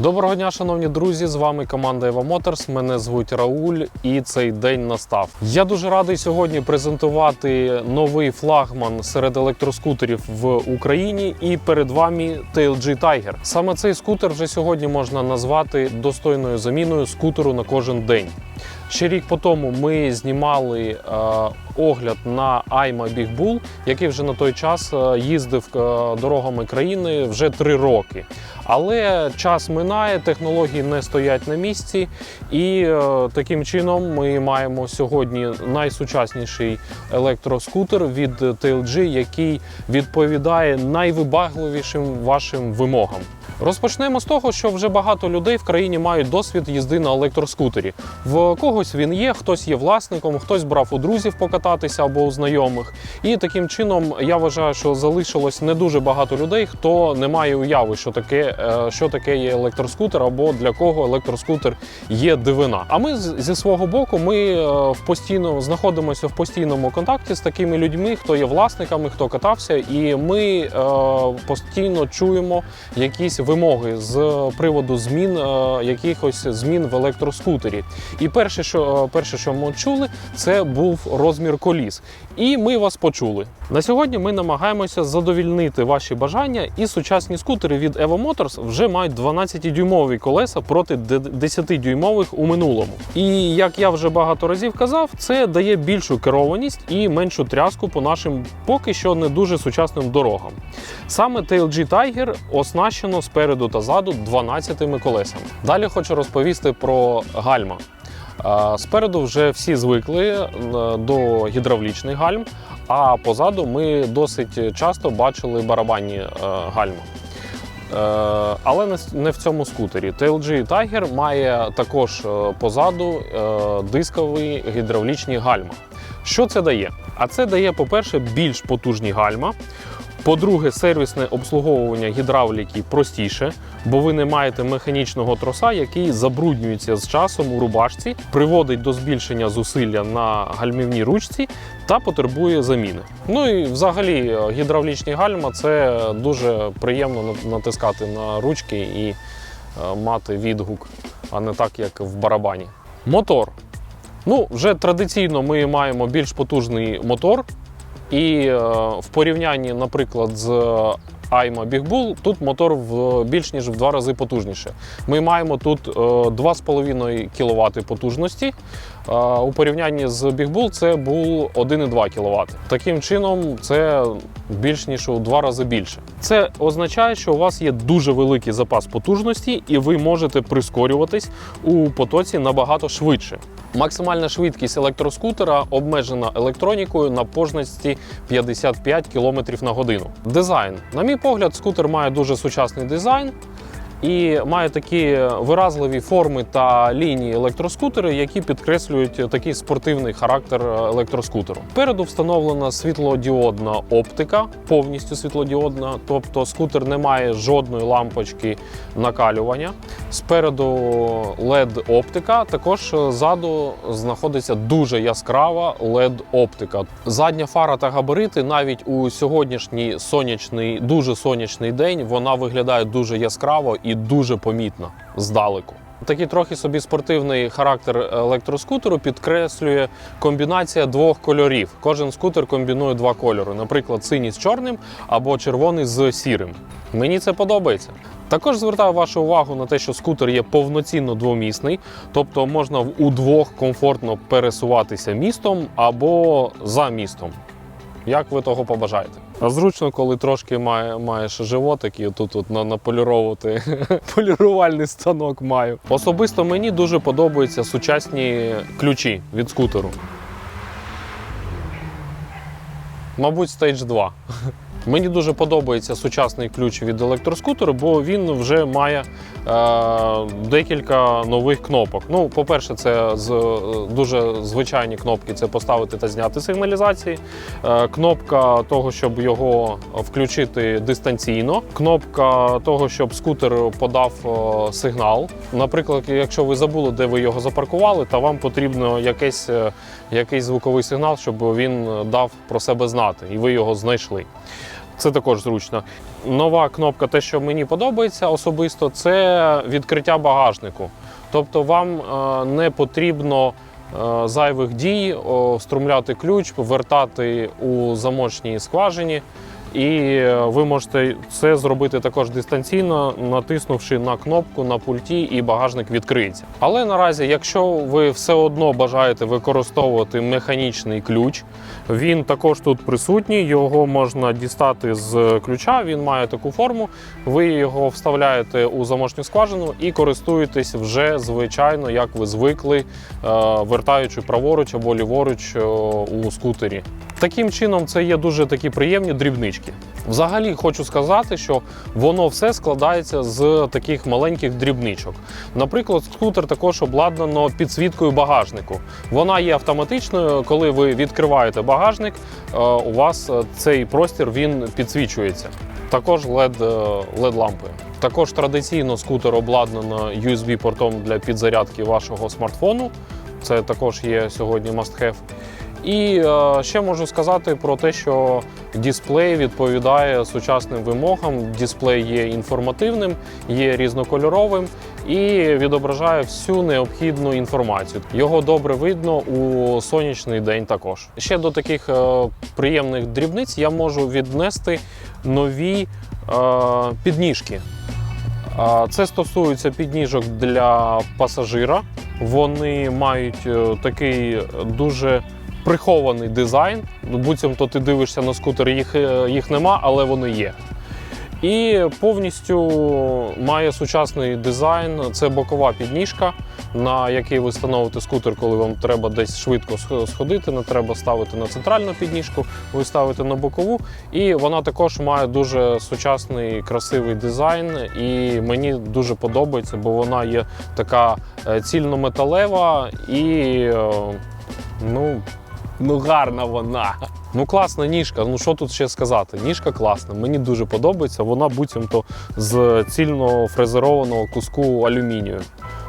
Доброго дня, шановні друзі! З вами команда Eva Motors. Мене звуть Рауль, і цей день настав. Я дуже радий сьогодні презентувати новий флагман серед електроскутерів в Україні. І перед вами TLG Tiger. Саме цей скутер вже сьогодні можна назвати достойною заміною скутеру на кожен день. Ще рік по тому ми знімали е, огляд на Айма Big який вже на той час е, їздив е, дорогами країни вже три роки. Але час минає, технології не стоять на місці, і таким чином ми маємо сьогодні найсучасніший електроскутер від TLG, який відповідає найвибагливішим вашим вимогам. Розпочнемо з того, що вже багато людей в країні мають досвід їзди на електроскутері. В когось він є, хтось є власником, хтось брав у друзів покататися або у знайомих. І таким чином я вважаю, що залишилось не дуже багато людей, хто не має уяви, що таке, е, що таке є електроскутер, або для кого електроскутер є дивина. А ми зі свого боку, ми е, в постійно знаходимося в постійному контакті з такими людьми, хто є власниками, хто катався, і ми е, постійно чуємо якісь вимоги з приводу змін, е, якихось змін в електроскутері. І перше, що е, перше, що ми чули, це був розмір коліс. І ми вас почули. На сьогодні ми намагаємося задовільнити ваші бажання, і сучасні скутери від Evo Motors вже мають 12-дюймові колеса проти 10-дюймових у минулому. І як я вже багато разів казав, це дає більшу керованість і меншу тряску по нашим поки що не дуже сучасним дорогам. Саме TLG Tiger оснащено спереду та ззаду 12 колесами. Далі хочу розповісти про гальма. Е, Спереду вже всі звикли е, до гідравлічних гальм, а позаду ми досить часто бачили барабанні е, гальма. Але не в цьому скутері. TLG Tiger має також позаду дискові гідравлічні гальма. Що це дає? А це дає, по-перше, більш потужні гальма. По-друге, сервісне обслуговування гідравліки простіше, бо ви не маєте механічного троса, який забруднюється з часом у рубашці, приводить до збільшення зусилля на гальмівній ручці та потребує заміни. Ну і взагалі е, гідравлічні гальма це дуже приємно натискати на ручки і е, мати відгук, а не так, як в барабані. Мотор. Ну, вже традиційно ми маємо більш потужний мотор. І е, в порівнянні, наприклад, з Айма Big Bull, тут мотор в більш ніж в два рази потужніше. Ми маємо тут е, 2,5 кВт потужності. Е, у порівнянні з Bull це був 1,2 кВт. Таким чином, це більш ніж у два рази більше. Це означає, що у вас є дуже великий запас потужності, і ви можете прискорюватись у потоці набагато швидше. Максимальна швидкість електроскутера обмежена електронікою на пожності 55 км на годину. Дизайн. На мій погляд, скутер має дуже сучасний дизайн. І має такі виразливі форми та лінії електроскутери, які підкреслюють такий спортивний характер електроскутеру. Переду встановлена світлодіодна оптика, повністю світлодіодна, тобто скутер не має жодної лампочки накалювання. Спереду led оптика також ззаду знаходиться дуже яскрава led оптика. Задня фара та габарити навіть у сьогоднішній сонячний, дуже сонячний день вона виглядає дуже яскраво і дуже помітно здалеку. Такий трохи собі спортивний характер електроскутеру підкреслює комбінація двох кольорів. Кожен скутер комбінує два кольори, наприклад, синій з чорним або червоний з сірим. Мені це подобається. Також звертаю вашу увагу на те, що скутер є повноцінно двомісний, тобто можна удвох комфортно пересуватися містом або за містом. Як ви того побажаєте? А зручно, коли трошки має, маєш животик і тут, от на, наполіровувати полірувальний станок маю. Особисто мені дуже подобаються сучасні ключі від скутеру. Мабуть, Stage 2. Мені дуже подобається сучасний ключ від електроскутеру, бо він вже має е, декілька нових кнопок. Ну, по-перше, це з, е, дуже звичайні кнопки це поставити та зняти сигналізації. Е, кнопка того, щоб його включити дистанційно. Кнопка того, щоб скутер подав е, сигнал. Наприклад, якщо ви забули, де ви його запаркували, та вам потрібно якийсь, е, якийсь звуковий сигнал, щоб він дав про себе знати, і ви його знайшли. Це також зручно. Нова кнопка, те, що мені подобається особисто, це відкриття багажнику. Тобто вам е, не потрібно е, зайвих дій, струмляти ключ, вертати у замочній скважині. І е, ви можете це зробити також дистанційно, натиснувши на кнопку на пульті, і багажник відкриється. Але наразі, якщо ви все одно бажаєте використовувати механічний ключ, він також тут присутній. Його можна дістати з ключа. Він має таку форму. Ви його вставляєте у замочну скважину і користуєтесь вже звичайно, як ви звикли, е, вертаючи праворуч або ліворуч е, у скутері. Таким чином, це є дуже такі приємні дрібнички. Взагалі хочу сказати, що воно все складається з таких маленьких дрібничок. Наприклад, скутер також обладнано підсвіткою багажнику. Вона є автоматичною. Коли ви відкриваєте багажник, е, у вас е, цей простір він підсвічується. Також LED, е, LED. Також традиційно скутер обладнано USB-портом для підзарядки вашого смартфону. Це також є сьогодні must-have. І е, ще можу сказати про те, що дисплей відповідає сучасним вимогам. Дисплей є інформативним, є різнокольоровим і відображає всю необхідну інформацію. Його добре видно у сонячний день також. Ще до таких е, приємних дрібниць я можу віднести нові е, підніжки. Це стосується підніжок для пасажира. Вони мають такий дуже прихований дизайн. Ну, Буцімто ти дивишся на скутер, їх, е, їх нема, але вони є. І повністю має сучасний дизайн. Це бокова підніжка, на якій ви встановите скутер, коли вам треба десь швидко сходити. Не треба ставити на центральну підніжку, ви ставите на бокову. І вона також має дуже сучасний красивий дизайн. І мені дуже подобається, бо вона є така е, цільнометалева і е, ну, ну гарна вона. Ну, класна ніжка. Ну що тут ще сказати? Ніжка класна. Мені дуже подобається. Вона буцімто з цільно фрезерованого куску алюмінію.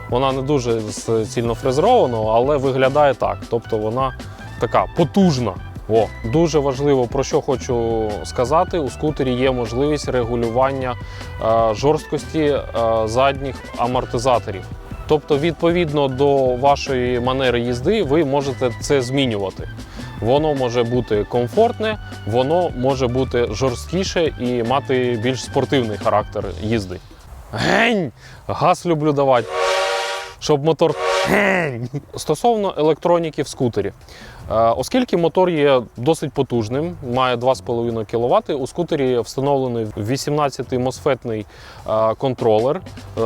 Вона не дуже з цільно фрезерованого, але виглядає так. Тобто вона така потужна. О, дуже важливо про що хочу сказати. У скутері є можливість регулювання е, жорсткості е, задніх амортизаторів. Тобто, відповідно до вашої манери їзди, ви можете це змінювати. Воно може бути комфортне, воно може бути жорсткіше і мати більш спортивний характер їзди. Гень! Газ люблю давати, щоб мотор. Стосовно електроніки в скутері. Е, Оскільки мотор є досить потужним, має 2,5 кВт, у скутері встановлений 18-мосфетний е, контролер е,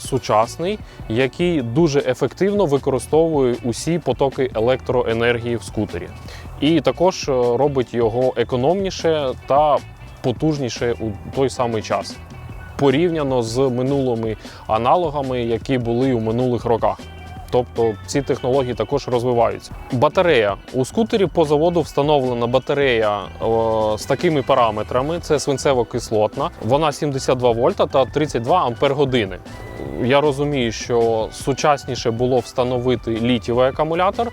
сучасний, який дуже ефективно використовує усі потоки електроенергії в скутері. І також робить його економніше та потужніше у той самий час. Порівняно з минулими аналогами, які були у минулих роках. Тобто ці технології також розвиваються. Батарея у скутері по заводу встановлена батарея о, з такими параметрами: це свинцево-кислотна, вона 72 вольта та 32 ампер години. Я розумію, що сучасніше було встановити літівий акумулятор,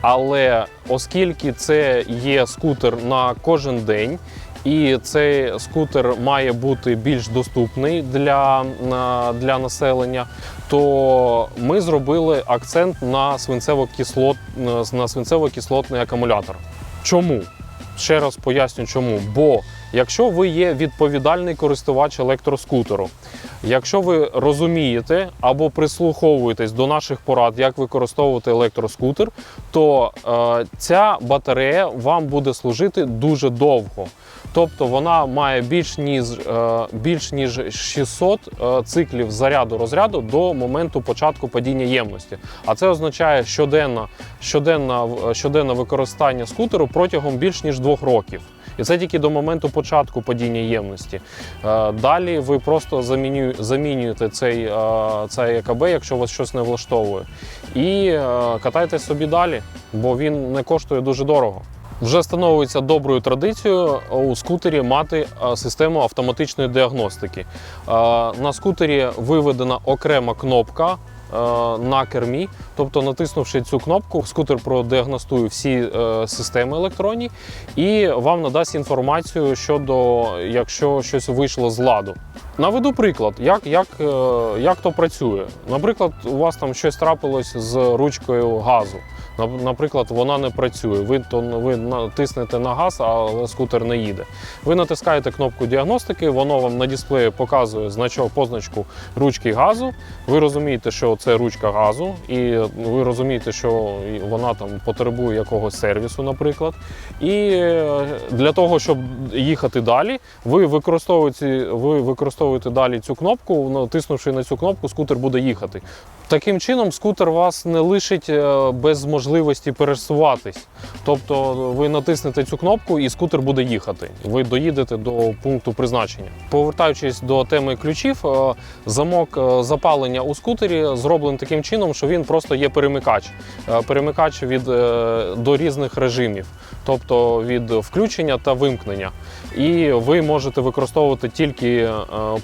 але оскільки це є скутер на кожен день. І цей скутер має бути більш доступний для, для населення, то ми зробили акцент на свинцево-кислот, на свинцево-кислотний акумулятор. Чому? Ще раз поясню, чому. Бо якщо ви є відповідальний користувач електроскутеру, якщо ви розумієте або прислуховуєтесь до наших порад, як використовувати електроскутер, то е, ця батарея вам буде служити дуже довго. Тобто вона має більш ніж, е, більш ніж 600 е, циклів заряду розряду до моменту початку падіння ємності. А це означає щоденне, щоденне, щоденне використання скутеру протягом більш ніж двох років. І це тільки до моменту початку падіння ємності. Е, Далі ви просто замінюєте цей, цей ЕКБ, якщо вас щось не влаштовує, і катайте собі далі, бо він не коштує дуже дорого. Вже становиться доброю традицією у скутері мати е, систему автоматичної діагностики. Е, На скутері виведена окрема кнопка е, на кермі. Тобто, натиснувши цю кнопку, скутер продіагностує всі е, системи електронні і вам надасть інформацію щодо, якщо щось вийшло з ладу. Наведу приклад, як, як, е, як то працює. Наприклад, у вас там щось трапилось з ручкою газу. Наприклад, вона не працює. Ви то ви натиснете на газ, але скутер не їде. Ви натискаєте кнопку діагностики, воно вам на дисплеї показує значок, позначку ручки газу. Ви розумієте, що це ручка газу, і ви розумієте, що вона там потребує якогось сервісу, наприклад. І е, для того, щоб їхати далі, ви використовуєте, ви використовуєте далі цю кнопку, натиснувши на цю кнопку, скутер буде їхати. Таким чином, скутер вас не лишить е, без можливості пересуватись. Тобто ви натиснете цю кнопку і скутер буде їхати. Ви доїдете до пункту призначення. Повертаючись до теми ключів, е, замок е, запалення у скутері зроблений таким чином, що він просто є перемикач. Перемикач від, до різних режимів, тобто від включення та вимкнення. І ви можете використовувати тільки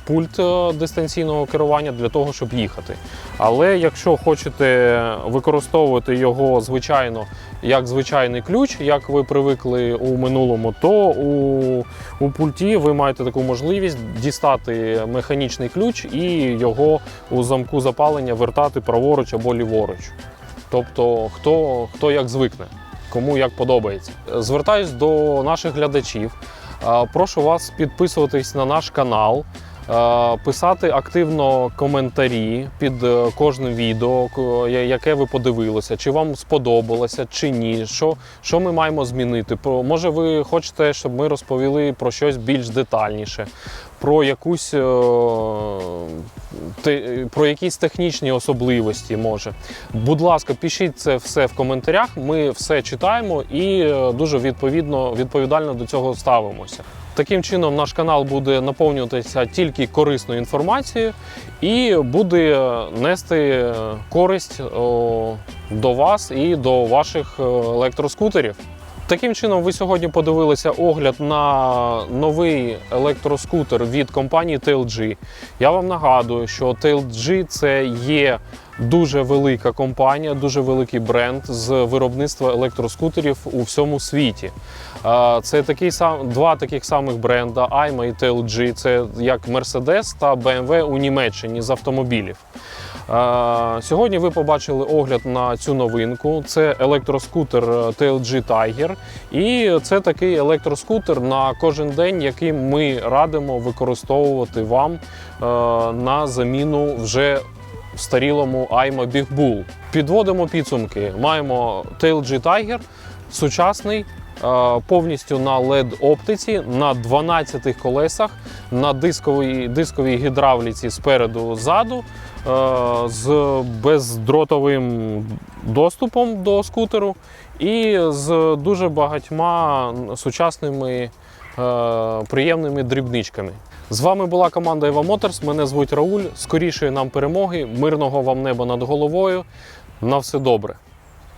пульт дистанційного керування для того, щоб їхати. Але якщо хочете використовувати його звичайно як звичайний ключ, як ви привикли у минулому, то у, у пульті ви маєте таку можливість дістати механічний ключ і його у замку запалення вертати праворуч або ліворуч. Тобто, хто, хто як звикне, кому як подобається. Звертаюсь до наших глядачів. Прошу вас підписуватись на наш канал, писати активно коментарі під е, кожним відео, яке ви подивилися, чи вам сподобалося, чи ні. Що, що ми маємо змінити? Може, ви хочете, щоб ми розповіли про щось більш детальніше, про якусь е, про якісь технічні особливості, може. Будь ласка, пишіть це все в коментарях. Ми все читаємо і е, дуже відповідно відповідально до цього ставимося. Таким чином, наш канал буде наповнюватися тільки корисною інформацією і буде нести е, користь до вас і до ваших е, електроскутерів. Таким чином, ви сьогодні подивилися огляд на новий електроскутер від компанії TLG. Я вам нагадую, що TLG це є дуже велика компанія, дуже великий бренд з виробництва електроскутерів у всьому світі. Це такий сам два таких самих бренда AIMA і TLG. Це як Mercedes та BMW у Німеччині з автомобілів. Сьогодні ви побачили огляд на цю новинку. Це електроскутер е, TLG Tiger. І це такий електроскутер на кожен день, який ми радимо використовувати вам е, на заміну вже старілому AIMA Big Bull. Підводимо підсумки. Маємо TLG Tiger, сучасний. е, Повністю на LED оптиці на 12 колесах, на дисковій, дисковій гідравліці спереду ззаду, е, з бездротовим доступом до скутеру і з дуже багатьма сучасними е, приємними дрібничками. З вами була команда Eva Motors. Мене звуть Рауль. Скорішої нам перемоги, мирного вам неба над головою. На все добре.